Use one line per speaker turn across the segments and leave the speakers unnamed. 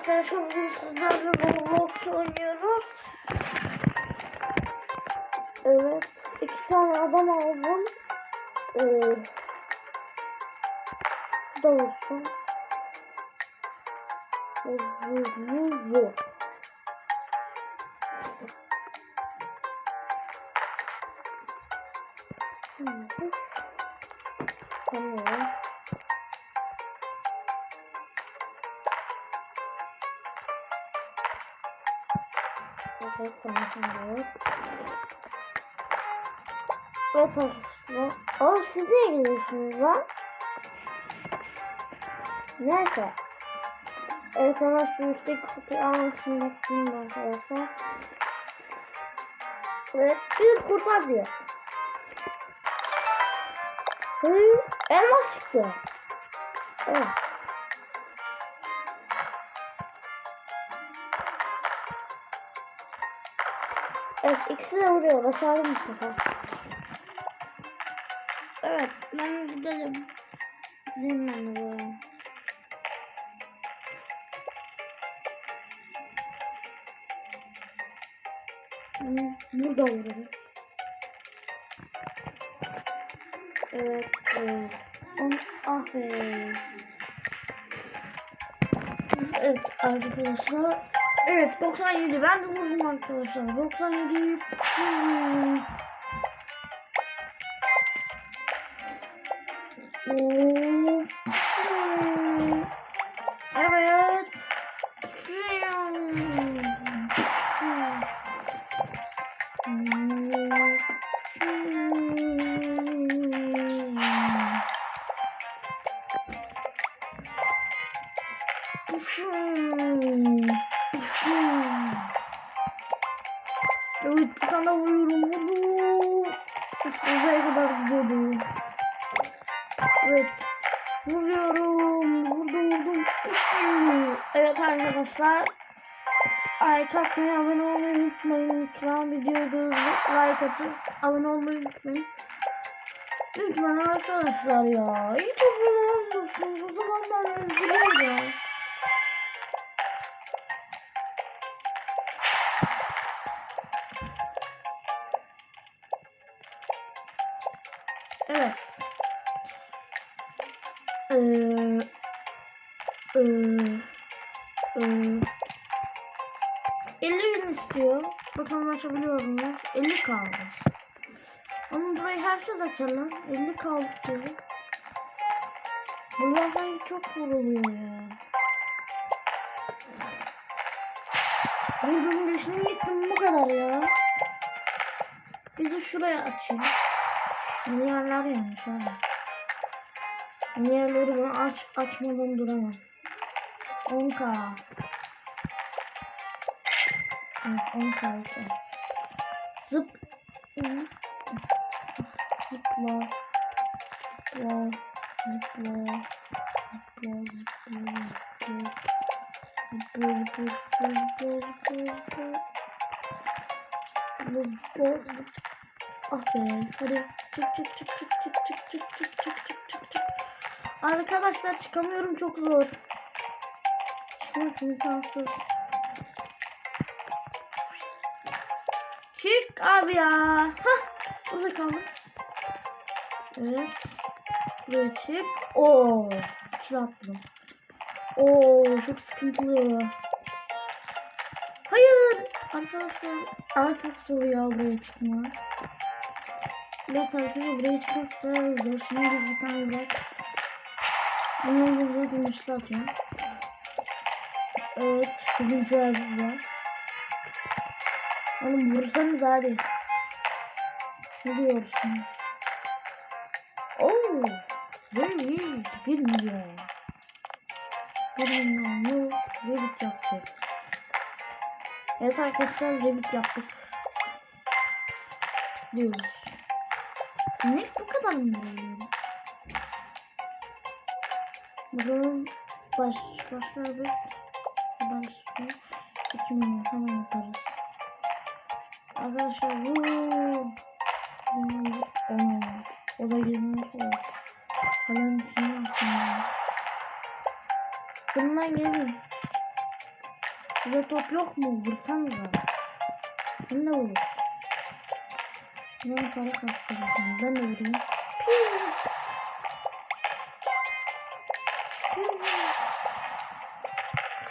arkadaşlar bugün sizlerle Roblox oynuyoruz. Evet. iki tane adam aldım. Ee, da olsun. Vuruyor. Şimdi. Tamam. Tamam, evet. Evet arkadaşlar. Oğlum siz niye gidiyorsunuz lan? Neyse. Evet hemen şu üstteki kutuyu almak için bekliyorum arkadaşlar. Evet bir kurtar diyor. Hı, elmas çıktı. Evet. Evet ikisi de vuruyor. Başardım bu sefer. Evet ben gidelim. Gidelim ben de böyle. Burada vururum. Evet, evet. On, ah be. Evet arkadaşlar. Evet 97 ben de vurdum arkadaşlar. 97 hmm. Oo. Evet tane vuruyorum bunu. Uzaya kadar gidiyordu. Evet. Vuruyorum. Vurdum vurdum. Evet arkadaşlar. Ay takmayı abone olmayı unutmayın. Lütfen videoyu like atıp abone olmayı unutmayın. Lütfen arkadaşlar ya. Hiç abone olmuyorsunuz. O zaman ben üzülüyorum açabiliyor muyuz? 50 kaldı. Ama burayı herkes açar lan. 50 kaldı diyor. Bunlar sanki çok vuruluyor ya. Vurdum geçtim gittim bu kadar ya. Bir de şuraya açayım. Milyarlar yanmış abi. Milyarları bunu aç, açmadan duramam. 10k. Evet 10k işte. Zıp. Zıpla. Zıpla. Zıpla. Zıpla. Zıpla. Zıpla. Zıpla, zıpla, zıpla. Ah be. Hadi. Çık çık çık çık çık çık çık çık çık çık çık çık. Arkadaşlar çıkamıyorum çok zor. Çıkmak imkansız. Çık abi ya. Hah. Burada kaldım. Evet. Buraya çık. Oo. İçine attım. Oo çok sıkıntılı. Hayır. Arkadaşlar. Artık zor ya buraya çıkmak. Evet arkadaşlar buraya çıkmak da zor. Şimdi biz bir tane bırak. Bunun burada gümüşlü atıyorum. Evet. Bizim çağrımız var. Oğlum vursanız hadi. Ne diyorsunuz? Oo. İyi. Bir milyon. Bir milyonlu Revit yaptık. Evet arkadaşlar Revit yaptık. Diyoruz. Ne bu kadar mı? Bakalım baş, başka bir başka 2 milyon hemen yaparız. Arkadaşlar bu o da girmiş olur. Kalan içine atın ya. Bundan gelin. Size top yok mu? Vursanıza. Ben de vurur. Ben para kastıracağım. Ben de vurayım.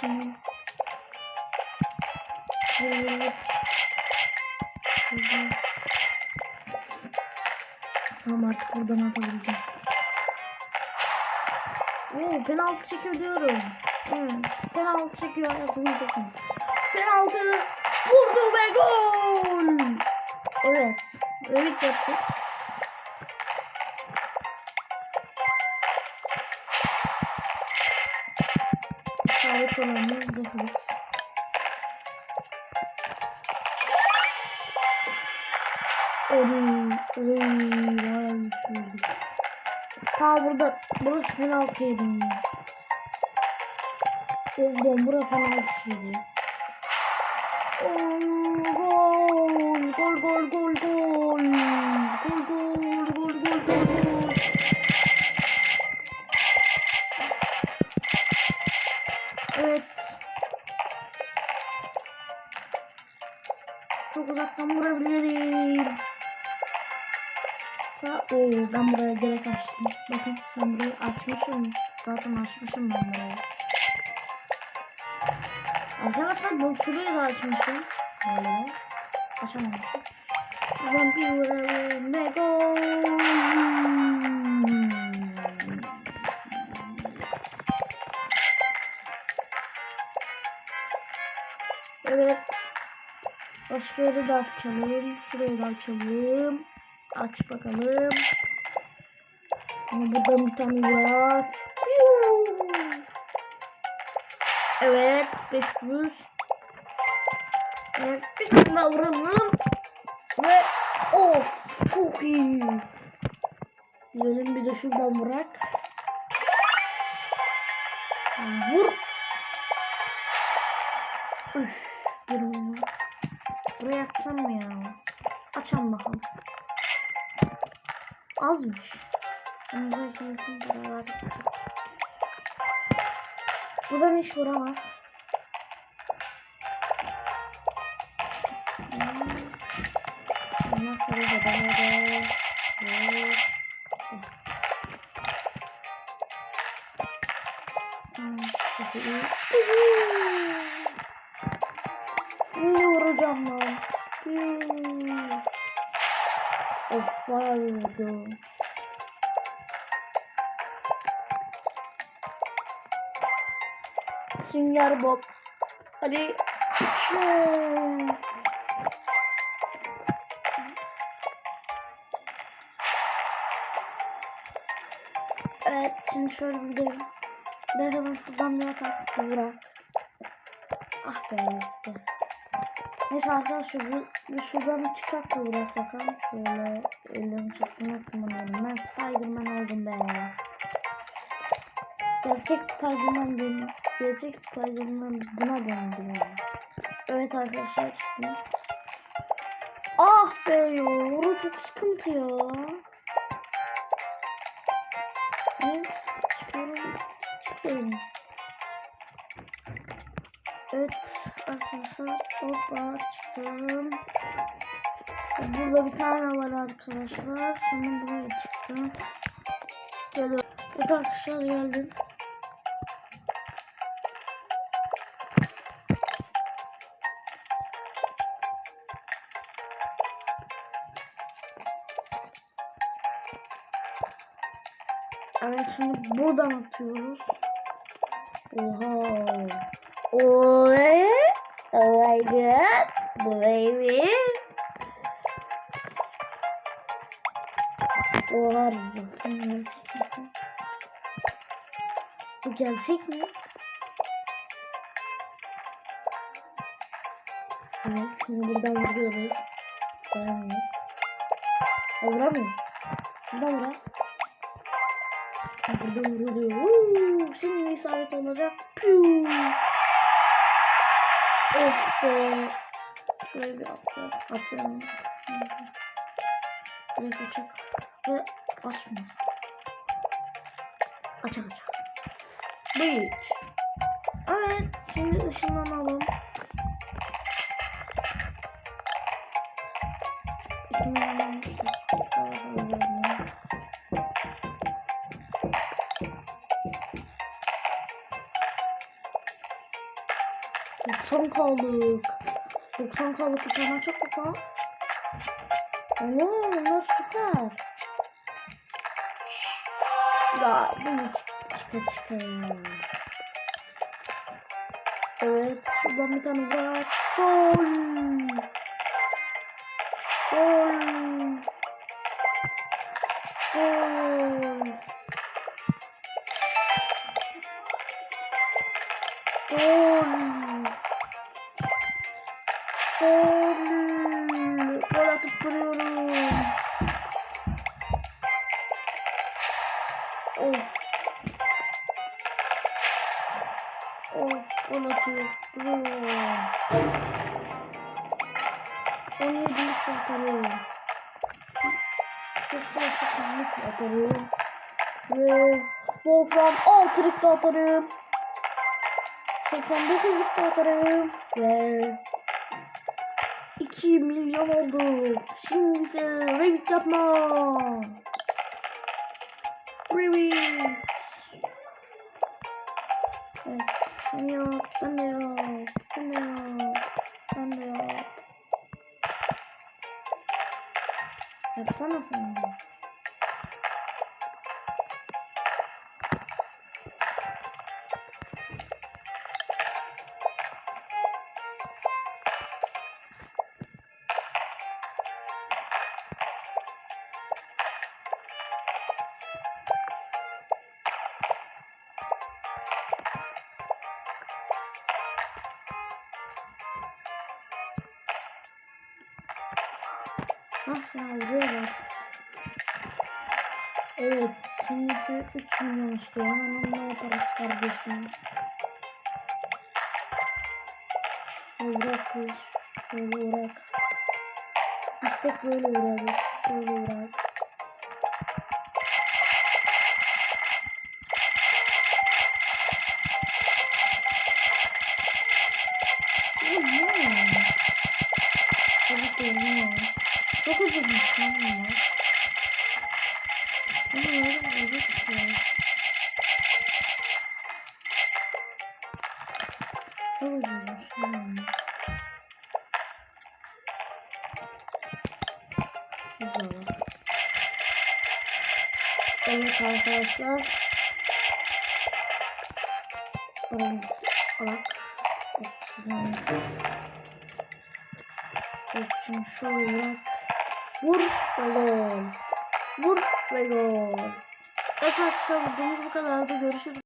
Piu. Şimdi. Tamam artık buradan atabileceğim. Oo penaltı çekiyor diyorum. Evet, penaltı çekiyor. Bakın. Penaltı vurdu ve gol. Evet. Evet yaptık. Sağlık olanımız 9. Oy, oy, bayağı burada, burası penaltı yedim. Oğlum bura penaltı yedi. Oo, Gol, gol, gol, gol, gol. Gol, gol, gol, gol, gol, gol. Evet. Çok uzaktan vurabilirim. Sa Oo, ben buraya direkt açtım. Bakın ben burayı açmışım. Zaten açmışım ben burayı. Arkadaşlar bu şurayı da açmışım. Böyle. Açamamışım. Vampir vuralım ve gol. Evet. Başka yeri de açalım. Şurayı da açalım. Aç bakalım. Ama buradan bir tane var. Evet. 500. Evet. Bir tane daha vuralım. Ve of. Çok iyi. Gidelim bir de şuradan bırak. Vur. Azmış. Bunu da şimdi beraber. Buradan hiç vuramaz. Ondan sonra da Of bayağı vurdu. Sünger Bob. Hadi. Evet şimdi şöyle bir gidelim. Biraz hemen şuradan bir atak. Ah be. Neyse arkadaşlar bu, bu şuradan bir çıkart da bırak bakalım. Şöyle elimi çıksın tırmanıyorum. Ben Spiderman oldum be. Gerçek Spiderman benim. Gerçek Spiderman buna döndü ya. Evet arkadaşlar çıktım. Ah be yoru çok sıkıntı ya. Ne? Çıkıyorum. Çıkıyorum. Evet arkadaşlar hoppa çıktım. Burada bir tane var arkadaşlar. Sonra buraya çıktım. Geliyorum. Evet arkadaşlar geldim. Evet şimdi buradan atıyoruz. Oha. Oy. Oh my god. Baby. Oha. Bu gerçek mi? Evet şimdi buradan vuruyoruz. Vuramıyoruz. Aa, Vuramıyoruz. Buradan vurar. Burada vuruluyor. Uuu, şimdi isabet olacak. Piu. Of be. Şöyle bir atla. Atlayalım. Direkt açık. Ve açma. Açık açık. Bıyık. 90 kaldık. 90 kaldık. Bir tane çok bakalım. Oo, bunlar süper. Ya bunu çıka çıka ya. Evet. Şuradan bir tane var. Gol. Gol. Gol. Gol. Gol. Gol atıp duruyorum. Of. Of. Gol atıyor. Duruyorum. 17 yıl atarıyorum. Çok da sıkıntı atarıyorum. Ve 96 yıl atarıyorum. 89 yıl atarıyorum. Ve 2 milyon oldu. Şimdi ise renk yapma. Remix. Evet. Sen yap, sen de yap, sen de yap, sen de yap. Yapsana sen de. Ah ya buraya bak. Evet. Şimdi 3 milyon istiyor. Hemen ne yaparız kardeşim? Bırak biz. Şöyle bırak. İstek böyle bırak. Şöyle bırak. Güzel. Evet arkadaşlar. Alak. Oksijen. Oksijen şöyle. Vur ve gol. Vur ve gol. Evet arkadaşlar videomuz bu kadardı. Görüşürüz.